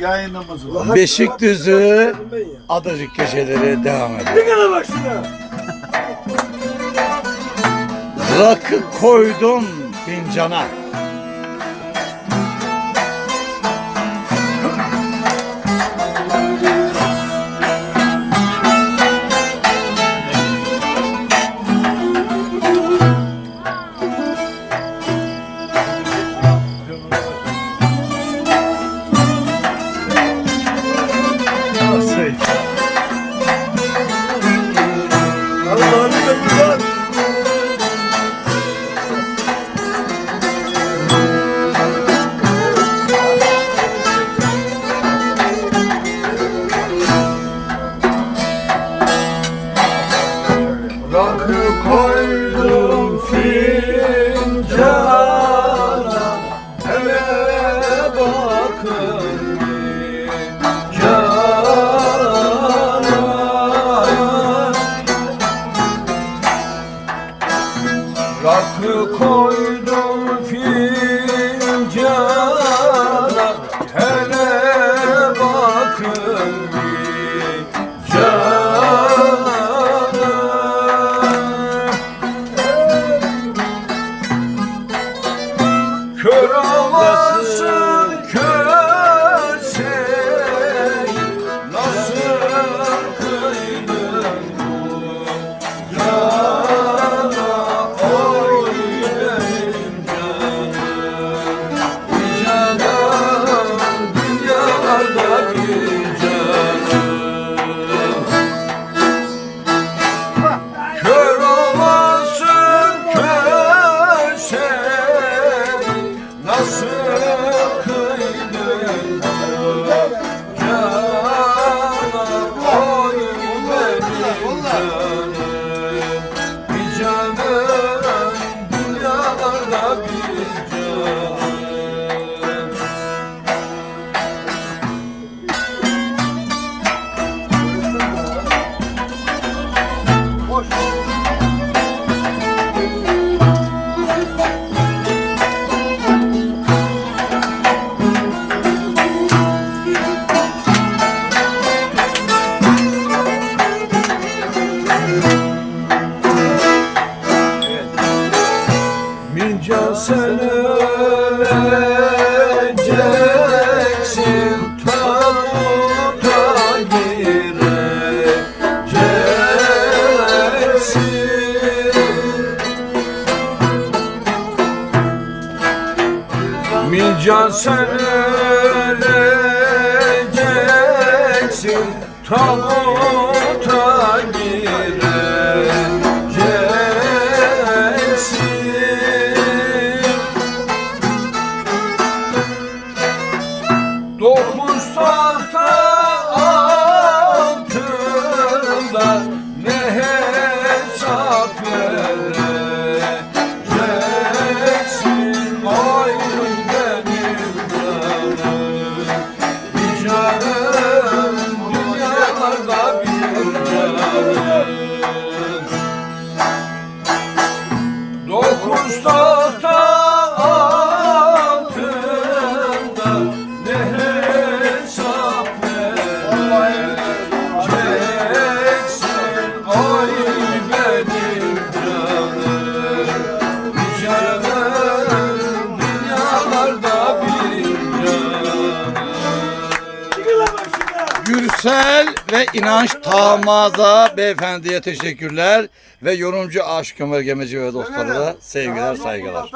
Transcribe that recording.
yayınımız var. Beşikdüzü Adacık geceleri devam ediyor. Dikene bak şuna. Rakı koydum fincana. Kör olasın canım Bir canım dünyalarda bir canım Minca sen öleceksin. Tabuta gireceksin. Minca sen öleceksin. Tabuta so, so. Gürsel ve İnanç Tamaza beyefendiye teşekkürler ve yorumcu Aşık Ömer Gemeci ve dostlarına da sevgiler saygılar.